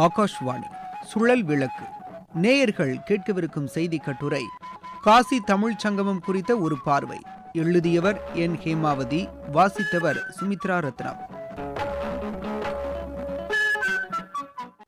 ஆகாஷ்வாணி. சுழல் விளக்கு. நேயர்கள் கேட்கவிருக்கும் செய்தி கட்டுரை காசி தமிழ் சங்கமம் குறித்த ஒரு பார்வை. எழுதியவர் என். ஹேமாவதி வாசித்தவர் சுமித்ரா ரத்னம்.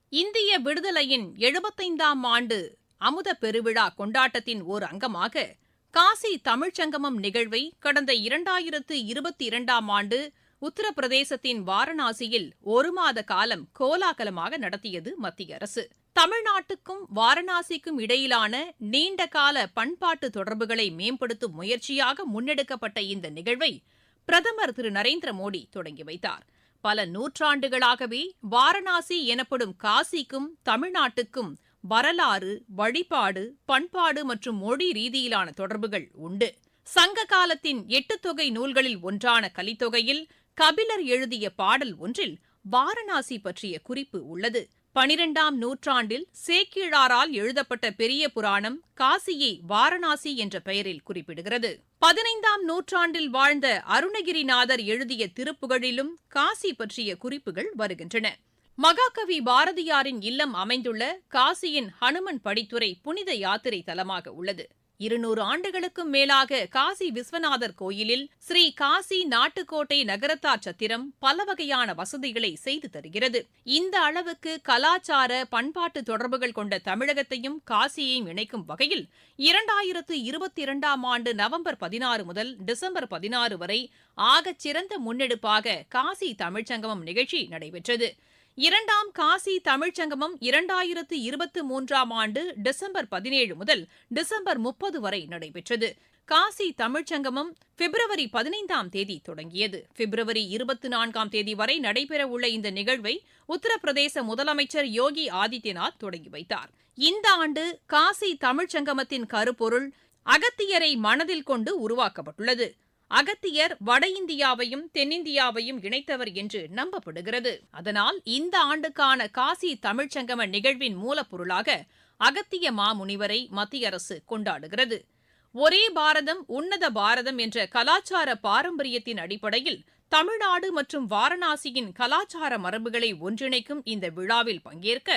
இந்திய விடுதலையின் எழுபத்தைந்தாம் ஆண்டு அமுத பெருவிழா கொண்டாட்டத்தின் ஓர் அங்கமாக காசி தமிழ்ச்சங்கமம் நிகழ்வை கடந்த இரண்டாயிரத்து இருபத்தி இரண்டாம் ஆண்டு உத்தரப்பிரதேசத்தின் வாரணாசியில் ஒரு மாத காலம் கோலாகலமாக நடத்தியது மத்திய அரசு. தமிழ்நாட்டுக்கும் வாரணாசிக்கும் இடையிலான நீண்டகால பண்பாட்டு தொடர்புகளை மேம்படுத்தும் முயற்சியாக முன்னெடுக்கப்பட்ட இந்த நிகழ்வை பிரதமர் திரு நரேந்திர மோடி தொடங்கி வைத்தார். பல நூற்றாண்டுகளாகவே வாரணாசி எனப்படும் காசிக்கும் தமிழ்நாட்டுக்கும் வரலாறு வழிபாடு பண்பாடு மற்றும் மொழி ரீதியிலான தொடர்புகள் உண்டு. சங்க காலத்தின் எட்டு தொகை நூல்களில் ஒன்றான கலித்தொகையில் கபிலர் எழுதிய பாடல் ஒன்றில் வாரணாசி பற்றிய குறிப்பு உள்ளது. பனிரெண்டாம் நூற்றாண்டில் சேக்கிழாரால் எழுதப்பட்ட பெரிய புராணம் காசியை வாரணாசி என்ற பெயரில் குறிப்பிடுகிறது. பதினைந்தாம் நூற்றாண்டில் வாழ்ந்த அருணகிரிநாதர் எழுதிய திருப்புகழிலும் காசி பற்றிய குறிப்புகள் வருகின்றன. மகாகவி பாரதியாரின் இல்லம் அமைந்துள்ள காசியின் ஹனுமன் படித்துறை புனித யாத்திரை தலமாக உள்ளது. இருநூறு ஆண்டுகளுக்கும் மேலாக காசி விஸ்வநாதர் கோயிலில் ஸ்ரீ காசி நாட்டுக்கோட்டை நகரத்தார் சத்திரம் பல வகையான வசதிகளை செய்து தருகிறது. இந்த அளவுக்கு கலாச்சார பண்பாட்டு தொடர்புகள் கொண்ட தமிழகத்தையும் காசியையும் இணைக்கும் வகையில் இரண்டாயிரத்து இருபத்தி இரண்டாம் ஆண்டு நவம்பர் பதினாறு முதல் டிசம்பர் பதினாறு வரை ஆகச்சிறந்த முன்னெடுப்பாக காசி தமிழ்ச்சங்கமம் நிகழ்ச்சி நடைபெற்றது. இரண்டாம் காசி தமிழ்ச்சங்கமம் இரண்டாயிரத்து இருபத்தி மூன்றாம் ஆண்டு டிசம்பர் பதினேழு முதல் டிசம்பர் முப்பது வரை நடைபெற்றது. காசி தமிழ்ச்சங்கமம் பிப்ரவரி பதினைந்தாம் தேதி தொடங்கியது. பிப்ரவரி இருபத்தி நான்காம் தேதி வரை நடைபெறவுள்ள இந்த நிகழ்வை உத்தரப்பிரதேச முதலமைச்சர் யோகி ஆதித்யநாத் தொடங்கி வைத்தார். இந்த ஆண்டு காசி தமிழ்ச்சங்கமத்தின் கருப்பொருள் அகத்தியரை மனதில் கொண்டு உருவாக்கப்பட்டுள்ளது. அகத்தியர் வட இந்தியாவையும் தென்னிந்தியாவையும் இணைத்தவர் என்று நம்பப்படுகிறது. அதனால் இந்த ஆண்டுக்கான காசி தமிழ்ச்சங்கம நிகழ்வின் மூலப்பொருளாக அகத்திய மாமுனிவரை மத்திய அரசு கொண்டாடுகிறது. ஒரே பாரதம் உன்னத பாரதம் என்ற கலாச்சார பாரம்பரியத்தின் அடிப்படையில் தமிழ்நாடு மற்றும் வாரணாசியின் கலாச்சார மரபுகளை ஒன்றிணைக்கும் இந்த விழாவில் பங்கேற்க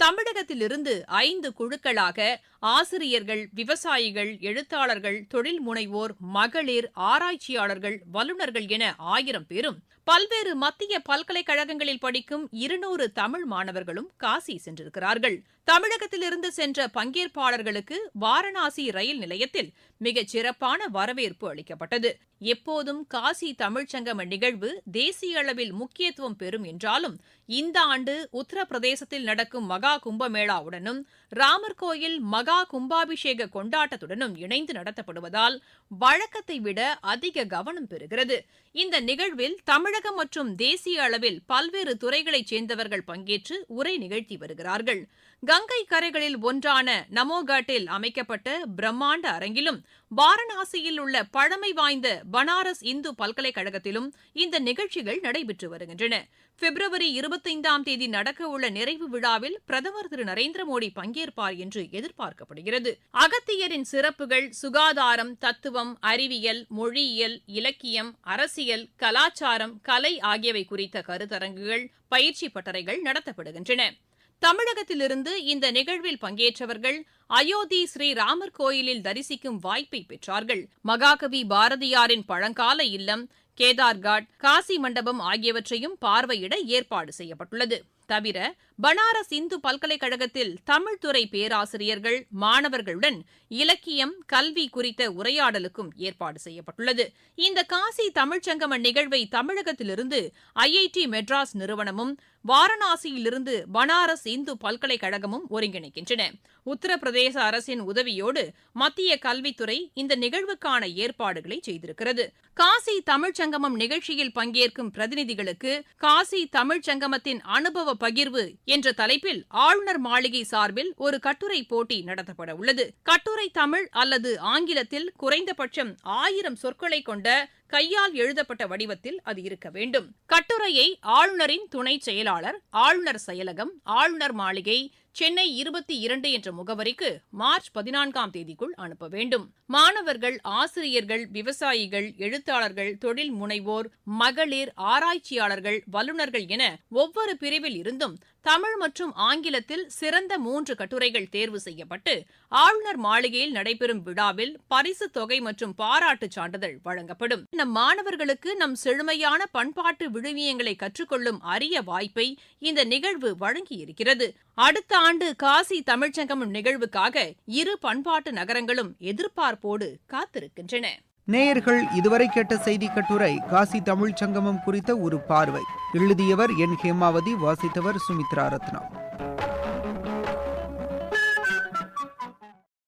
தமிழகத்திலிருந்து ஐந்து குழுக்களாக ஆசிரியர்கள் விவசாயிகள் எழுத்தாளர்கள் தொழில் முனைவோர் மகளிர் ஆராய்ச்சியாளர்கள் வல்லுநர்கள் என ஆயிரம் பேரும் பல்வேறு மத்திய பல்கலைக்கழகங்களில் படிக்கும் இருநூறு தமிழ் மாணவர்களும் காசி சென்றிருக்கிறார்கள். தமிழகத்திலிருந்து சென்ற பங்கேற்பாளர்களுக்கு வாரணாசி ரயில் நிலையத்தில் மிகச் சிறப்பான வரவேற்பு அளிக்கப்பட்டது. எப்போதும் காசி தமிழ்ச்சங்கம நிகழ்வு தேசிய அளவில் முக்கியத்துவம் பெறும் என்றாலும் இந்த ஆண்டு உத்தரப்பிரதேசத்தில் நடக்கும் மகா கும்பமேளாவுடனும் ராமர் கோயில் மகா கும்பாபிஷேக கொண்டாட்டத்துடனும் இணைந்து நடத்தப்படுவதால் வழக்கத்தை விட அதிக கவனம் பெறுகிறது. இந்த நிகழ்வில் தமிழகம் மற்றும் தேசிய அளவில் பல்வேறு துறைகளைச் சேர்ந்தவர்கள் பங்கேற்று உரை நிகழ்த்தி வருகிறார்கள். கங்கை கரைகளில் ஒன்றான நமோகாட்டில் அமைக்கப்பட்ட பிரம்மாண்ட அரங்கிலும் வாரணாசியில் உள்ள பழமை வாய்ந்த பனாரஸ் இந்து பல்கலைக்கழகத்திலும் இந்த நிகழ்ச்சிகள் நடைபெற்று வருகின்றன. பிப்ரவரி இருபத்தைந்தாம் தேதி நடக்கவுள்ள நிறைவு விழாவில் பிரதமர் திரு. நரேந்திர மோடி பங்கேற்பார் என்று எதிர்பார்க்கப்படுகிறது. அகத்தியரின் சிறப்புகள் சுகாதாரம் தத்துவம் அறிவியல் மொழியியல் இலக்கியம் அரசியல் கலாச்சாரம் கலை ஆகியவை குறித்த கருத்தரங்குகள் பயிற்சி பட்டறைகள் நடத்தப்படுகின்றன. தமிழகத்திலிருந்து இந்த நிகழ்வில் பங்கேற்றவர்கள் அயோத்தி ஸ்ரீராமர் கோயிலில் தரிசிக்கும் வாய்ப்பை பெற்றார்கள். மகாகவி பாரதியாரின் பழங்கால இல்லம் கேதார்காட் காசி மண்டபம் ஆகியவற்றையும் பார்வையிட ஏற்பாடு செய்யப்பட்டுள்ளது. தவிர பனாரஸ் இந்து பல்கலைக்கழகத்தில் தமிழ்துறை பேராசிரியர்கள் மாணவர்களுடன் இலக்கியம் கல்வி குறித்த உரையாடலுக்கும் ஏற்பாடு செய்யப்பட்டுள்ளது. இந்த காசி தமிழ்ச்சங்கம நிகழ்வை தமிழகத்திலிருந்து ஐஐடி மெட்ராஸ் நிறுவனமும் வாரணாசியிலிருந்து பனாரஸ் இந்து பல்கலைக்கழகமும் ஒருங்கிணைக்கின்றன. உத்தரப்பிரதேச அரசின் உதவியோடு மத்திய கல்வித்துறை இந்த நிகழ்வுக்கான ஏற்பாடுகளை செய்திருக்கிறது. காசி தமிழ்ச்சங்கமம் நிகழ்ச்சியில் பங்கேற்கும் பிரதிநிதிகளுக்கு காசி தமிழ்ச்சங்கமத்தின் அனுபவ பகிர்வு என்ற தலைப்பில் ஆளுநர் மாளிகை சார்பில் ஒரு கட்டுரை போட்டி நடத்தப்பட உள்ளது கட்டுரை தமிழ் அல்லது ஆங்கிலத்தில் குறைந்தபட்சம் ஆயிரம் சொற்களை கொண்ட கையால் எழுதப்பட்ட வடிவத்தில் அது இருக்க வேண்டும். கட்டுரையை ஆளுநரின் துணை செயலாளர் ஆளுநர் செயலகம் ஆளுநர் மாளிகை சென்னை இருபத்தி இரண்டு என்ற முகவரிக்கு மார்ச் பதினான்காம் தேதிக்குள் அனுப்ப வேண்டும். மாணவர்கள் ஆசிரியர்கள் விவசாயிகள் எழுத்தாளர்கள் தொழில் முனைவோர் மகளிர் ஆராய்ச்சியாளர்கள் வல்லுநர்கள் என ஒவ்வொரு பிரிவில் இருந்தும் தமிழ் மற்றும் ஆங்கிலத்தில் சிறந்த மூன்று கட்டுரைகள் தேர்வு செய்யப்பட்டு ஆளுநர் மாளிகையில் நடைபெறும் விழாவில் பரிசு தொகை மற்றும் பாராட்டுச் சான்றிதழ் வழங்கப்படும். நம் மாணவர்களுக்கு நம் செழுமையான பண்பாட்டு விழுமியங்களை கற்றுக்கொள்ளும் அரிய வாய்ப்பை இந்த நிகழ்வு வழங்கியிருக்கிறது. அடுத்த ஆண்டு காசி தமிழ்ச்சங்கம் நிகழ்வுக்காக இரு பண்பாட்டு நகரங்களும் எதிர்பார்ப்போடு காத்திருக்கின்றன. நேயர்கள் இதுவரை கேட்ட செய்தி கட்டுரை காசி தமிழ்ச் சங்கமம் குறித்த ஒரு பார்வை. எழுதியவர் என் ஹேமாவதி வாசித்தவர் சுமித்ரா ரத்னா